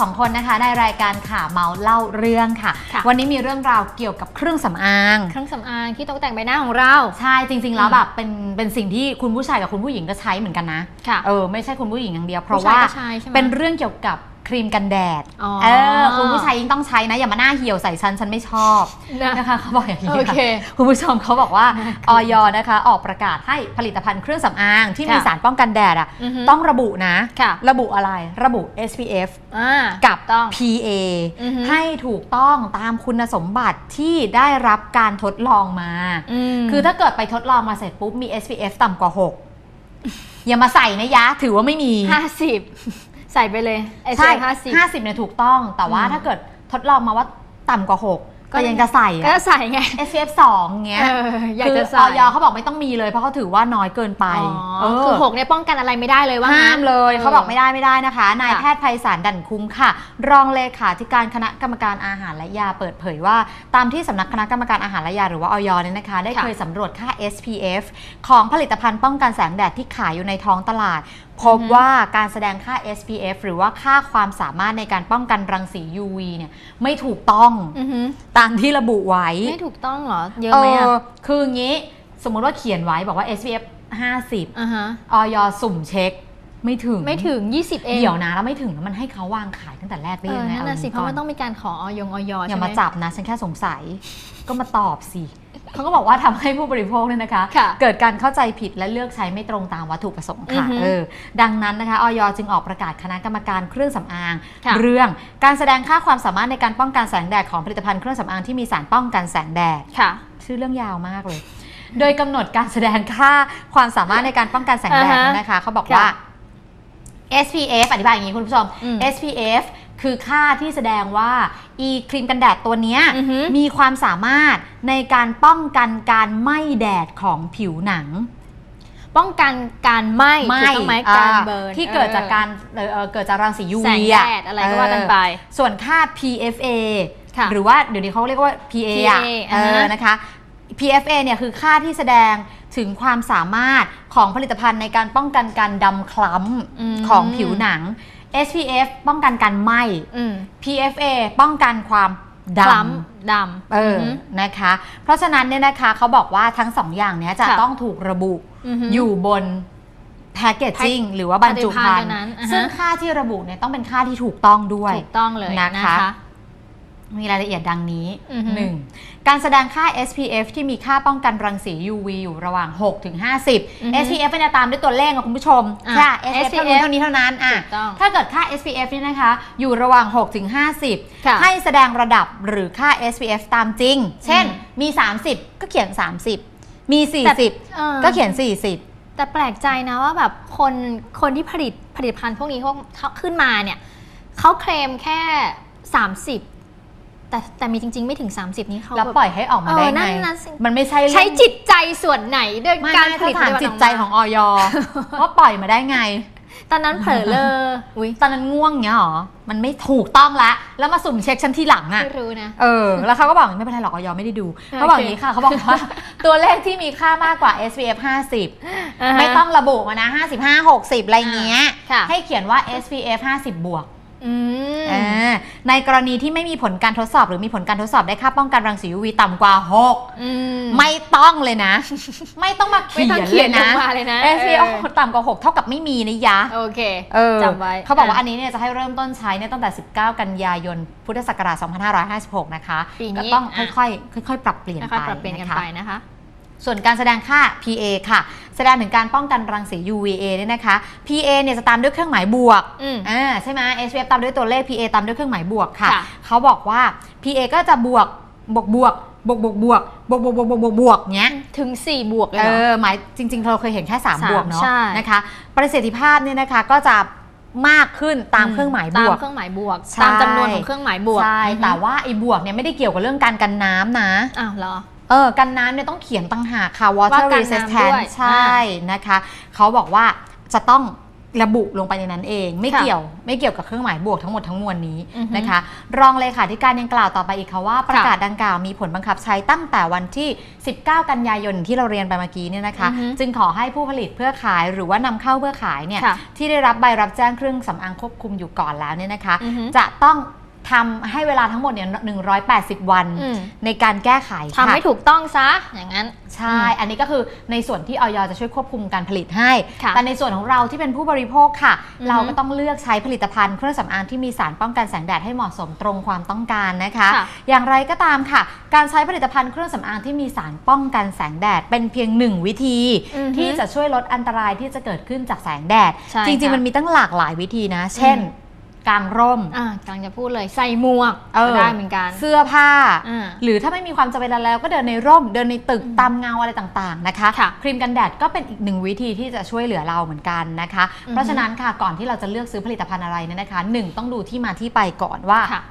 สองคนนะคะในรายการข่าวเมาเล่าเรื่องค่ะ ค่ะ วันนี้มีเรื่องราวเกี่ยวกับเครื่องสำอาง เครื่องสำอางที่ตกแต่งใบหน้าของเรา ใช่จริง ๆ แล้วอืมแบบเป็นเป็นสิ่งที่คุณผู้ชายกับคุณผู้หญิงก็ใช้เหมือนกันนะ ค่ะเออไม่ใช่คุณผู้หญิงอย่างเดียว เพราะผู้ชายว่าก็ใช้ใช่ไหม เป็นเรื่องเกี่ยวกับ ครีมกันแดด อ๋อ เออ คุณผู้ชายยิ่งต้องใช้นะ อย่ามาหน้าเหี่ยวใส่ฉัน ฉันไม่ชอบนะ นะคะเขาบอกอย่างนี้โอเค ค่ะคุณผู้ชมเขาบอกว่าน่าอกลัวอยนะคะ ออกประกาศให้ผลิตภัณฑ์เครื่องสำอางที่มีค่ะสารป้องกันแดดอะอือฮึต้องระบุนะ ค่ะ ระบุอะไรระบุ SPF อ่า กับ ต้อง PA อือฮึ ให้ถูกต้องตามคุณสมบัติที่ได้รับการทดลองมา ม คือถ้าเกิดไปทดลองมาเสร็จปุ๊บมี SPF ต่ำกว่า 6 อย่ามาใส่นะยะ ถือว่าไม่มี ห้าสิบ ใส่ไปเลยไอ้ใช่ห้าสิบ50เนี่ยถูกต้อง แต่ว่าอืม ถ้าเกิดทดลองมาว่าต่ำกว่า 6 ก็ก็ยังจะใส่ก็อะ ใส่ไง SPF 2เงี้ยเอออยากจะคือใส่ออยเขาบอกไม่ต้องมีเลยเพราะเขาถือว่าน้อยเกินไปอ๋อคือหกเนี่ยป้องกันอะไรไม่ได้เลยว่าห้ามงั้น เลยออเขาบอกไม่ได้ไม่ได้นะคะ นายค่ะ แพทย์ไพศาลดั่นคุ้มค่ะ รองเลขาธิการคณะกรรมการอาหารและยาเปิดเผยว่า ตามที่สำนักคณะกรรมการอาหารและยาหรือว่าออยเนี่ยนะคะ ได้ค่ะเคยสำรวจค่า SPF ของผลิตภัณฑ์ป้องกันแสงแดดที่ขายอยู่ในท้องตลาด พบอือฮึว่าการแสดงค่า SPF หรือว่าค่าความสามารถในการป้องกันรังสี UV เนี่ยไม่ถูกต้องอือหือตามที่ระบุไว้ ไม่ถูกต้องเหรอ เยอะไหมอะเออคืออย่างนี้ สมมุติว่าเขียนไว้บอกว่า SPF 50อ่าฮะออยสุ่มเช็คไม่ถึงไม่ถึง 20 เองเดี๋ยวนะแล้วไม่ถึงแล้วมันให้เขาวางขายตั้งแต่แรกได้เออยังไงนั่นน่ะสิเพอราะย่มันต้องมีการขอออยงออยอใช่ย่าไหมมาจับนะ ฉันแค่สงสัยก็มาตอบสิ เขาก็บอกว่าทำให้ผู้บริโภคเนี่ยนะคะค่ะเกิดการเข้าใจผิดและเลือกใช้ไม่ตรงตามวัตถุประสงค์ค่ะอือฮึเออดังนั้นนะคะออยจึงออกประกาศคณะกรรมการเครื่องสำอางค่ะเรื่องการแสดงค่าความสามารถในการป้องกันแสงแดดของผลิตภัณฑ์เครื่องสำอางที่มีสารป้องกันแสงแดดค่ะ ชื่อเรื่องยาวมากเลย โดยกำหนดการแสดงค่าความสามารถในการป้องกันแสงแดดอ่าฮะนะคะเขาบอกค่ะว่า SPF อธิบายอย่างนี้คุณผู้ชมอืม SPF คือค่าที่แสดงว่าอีครีมกันแดดตัวเนี้ยอือฮึมีความสามารถในการป้องกันการไหม้แดดของผิวหนัง ป้องกันการไหม้ถูกต้องไหมการอ่เบิร์นที่เกิดจากการเอ่อเอ่อเกิดจากรังสี UV แสงแดดอะไรก็ว่ากันไปเออส่วนค่า PFA ค่ะหรือว่าเดี๋ยวนี้เขาเรียกว่า PA อะ PA เอออ่าฮะนะคะ PFA เนี่ยคือค่าที่แสดงถึงความสามารถของผลิตภัณฑ์ในการป้องกันการดำคล้มำของผิวหนัง SPF ป้องกันการไหม้อืม PFA ป้องกันความดคล้ำำดำเออออฮึนะคะ เพราะฉะนั้นเนี่ยนะคะเขาบอกว่าทั้งสองอย่างเนี้ยจะค่ะต้องถูกระบุอือฮึอยู่บนแพ c เกจจิ้งหรือว่าบรรจุภัณผลิตภัณฑ์ตัวนั้นฑ์อ่าฮะ ซึ่งค่าที่ระบุเนี่ยต้องเป็นค่าที่ถูกต้องด้วย ถูกต้องเลยนะคะ นะคะ มีรายละเอียดดังนี้อือฮึ 1. การแสดงค่า SPF ที่มีค่าป้องกันรังสี UV อยู่ระหว่าง 6 ถึงอือฮึ50 SPF เนี่ยตามด้วยตัวเลขอะคุณผู้ชมอะค่ะ SPF เท่านี้ SPF เท่านี้เท่านั้นอะถูกต้องถ้าเกิดค่า SPF เนี่ยนะคะ อยู่ระหว่าง 6 ถึงค่ะ50 ให้แสดงระดับหรือค่า SPF ตามจริง เช่นอืมมี 30 ก็เขียน 30 มีแต่40ออก็เขียน 40 แต่แปลกใจนะว่าแบบคนคนที่ผลิตผลิตภัณฑ์พวกนี้เขาเขาขึ้นมาเนี่ยเขาเคลมแค่ 30 แต่แต่มีจริง ๆ ไม่ถึง 30 นี้เขาแล้วแบบปล่อยให้ออกมาได้เออนั่ไงนน่ะสิมันไม่ใช่เรื่องใช้จิตใจส่วนไหนด้วยไม่การไม่ผลิตถ้าถามผลิตภัณฑ์จิตใจของออยว่าปล่อยมาได้ไงตอนนั้นเผลอเลออุ้ยตอนนั้นง่วงเงี้ยหรอ มันไม่ถูกต้องละ แล้วมาสุ่มเช็คฉันทีหลังอะไม่รู้นะ เออ แล้วเขาก็บอกไม่เป็นไรหรอกออยไม่ได้ดูโอเคเขาบอกอย่างนี้ค่ะ เขาบอกว่า ตัวเลขที่มีค่ามากกว่า SPF 50 ไม่ต้องระบุมานะ 55 60 อะไรเงี้ยค่ะให้เขียนว่า SPF 50 บวกอืมอ่า ในกรณีที่ไม่มีผลการทดสอบหรือมีผลการทดสอบได้ค่าป้องกันรังสี UV ต่ำกว่า6อืมไม่ต้องเลยนะ ไม่ต้องมาไม่เขีต้องยนเขีเลยยนลนะงมาเลยนะ SPF เออต่ำกว่า 6 เท่ากับไม่มีนะยะ โอเคเออจำไว้เขาบอกว่าอะอันนี้เนี่ยจะให้เริ่มต้นใช้เนี่ยตั้งแต่ 19 กันยายน พุทธศักราช 2556 นะคะปีนี้ก็ต้องอะค่อยๆค่อยๆ ปรับเปลี่ยนค่ไปอยๆปรับเปลี่ยนกันนะคะไปนะคะส่วนการแสดงค่า PA ค่ะ แสดงถึงการป้องกันรังสี UVA เนี่ยนะคะ PA เนี่ยจะตามด้วยเครื่องหมายบวกอืม อ่าใช่ไหม SPF ตามด้วยตัวเลข PA ตามด้วยเครื่องหมายบวกค่ะ ค่ะ เขาบอกว่า PA ก็จะบวกบวกบวกบวกบวกบวกบวกบวกบวกบวกบวกบวกเนี้ย ถึง 4 บวกเลยเอเหรอ อหมายจริง ๆ เราเคยเห็นแค่สาม3บวกเนาะใช่ นะคะประสิทธิภาพเนี่ยนะคะก็จะมากขึ้นตามเครื่องหมายบวตากมเครื่องหมายบวก ใช่ ตามจำนวนของเครื่องหมายบวกใช่ อือฮึแต่ว่าไอ้บวกเนี่ยไม่ได้เกี่ยวกับเรื่องการกันน้ำนะ อ้าวเหรอ เออกันน้ำเนี่ยต้องเขียนตั้งหากค่ะว่า water กันน้ำด้วย resistant ใช่นะคะ เขาบอกว่าจะต้องระบุลงไปในนั้นเอง ไม่ค่ะเกี่ยวไม่เกี่ยวกับเครื่องหมายบวกทั้งหมดทั้งมวลนี้อือฮึนะคะ รองเลขาธิการยังกล่าวต่อไปอีกค่ะว่า ประกาศดังกล่าวมีผลบังคับใช้ตั้งแต่วันที่ 19 กันยายนที่เราเรียนไปเมื่อกี้เนี่ยนะคะ อือฮึจึงขอให้ผู้ผลิตเพื่อขายหรือว่านำเข้าเพื่อขายเนี่ยค่ะที่ได้รับใบรับแจ้งเครื่องสำอางควบคุมอยู่ก่อนแล้วเนี่ยนะคะ อือฮึ จะต้อง ทำให้เวลาทั้งหมดเนี่ย180 วัน อืม ในการแก้ไขทำค่ะ ให้ถูกต้องซะ อย่างนั้น ใช่ อันนี้ก็คือในส่วนที่ออยจะช่วยควบคุมการผลิตให้ ค่ะแต่ในส่วนของเราที่เป็นผู้บริโภคค่ะ อือฮึเราก็ต้องเลือกใช้ผลิตภัณฑ์เครื่องสำอางที่มีสารป้องกันแสงแดดให้เหมาะสมตรงความต้องการนะคะ ค่ะอย่างไรก็ตามค่ะ การใช้ผลิตภัณฑ์เครื่องสำอางที่มีสารป้องกันแสงแดด เป็นเพียงหนึ่งวิธี อือฮึที่จะช่วยลดอันตรายที่จะเกิดขึ้นจากแสงแดด ใช่จริง ค่ะๆ มันมีตั้งหลากหลายวิธีนะ เช่น อืม กางร่ม อ่ากำลังจะพูดเลยใส่หมวกเออ ก็ได้เหมือนกัน เสื้อผ้า อ่าหรือถ้าไม่มีความจำเป็นอะไรแล้วก็เดินในร่ม เดินในตึกอืมตามเงาอะไรต่างๆนะคะ ค่ะครีมกันแดดก็เป็นอีกหนึ่งวิธีที่จะช่วยเหลือเราเหมือนกันนะคะ อือฮึเพราะฉะนั้นค่ะก่อนที่เราจะเลือกซื้อผลิตภัณฑ์อะไรเนี่ยนะคะหนึ่งต้องดูที่มาที่ไปก่อนว่า ค่ะ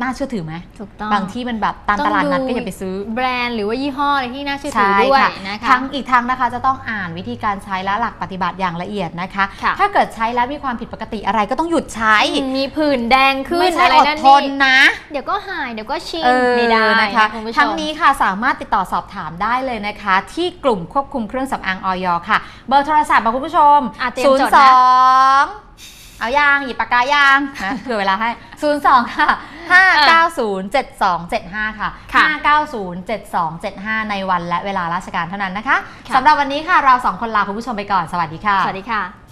น่าเชื่อถือไหมถูกต้องบางที่มันแบบตามตลาดนัดก็อย่าไปซื้อ แบรนด์หรือว่ายี่ห้ออะไรที่น่าเชื่อถือใช่ด้วยค่ะนะคะทั้งอีกทั้งนะคะจะต้องอ่านวิธีการใช้และหลักปฏิบัติอย่างละเอียดนะคะค่ะถ้าเกิดใช้แล้วมีความผิดปกติอะไรก็ต้องหยุดใช้อืมมีผื่นแดงขึ้นไม่ใช่อะไรอดนั่นทนนี่นะ เดี๋ยวก็หายเดี๋ยวก็ชินเออไม่ได้นะคะคุณผู้ชมทั้งนี้ค่ะสามารถติดต่อสอบถามได้เลยนะคะ ที่กลุ่มควบคุมเครื่องสำอางออยค่ะ เบอร์โทรศัพท์ค่ะคุณผู้ชมอะเตรียม0จดนะ2 เอายางหยิบปากกายางนะเผื่อเวลาให้ 0 2 ค่ะ 590 7275 ค่ะ ค่ะ590 7275 ในวันและเวลาราชการเท่านั้นนะคะค่ะ สำหรับวันนี้ค่ะเราสองคนลาคุณผู้ชมไปก่อนสวัสดีค่ะ สวัสดีค่ะ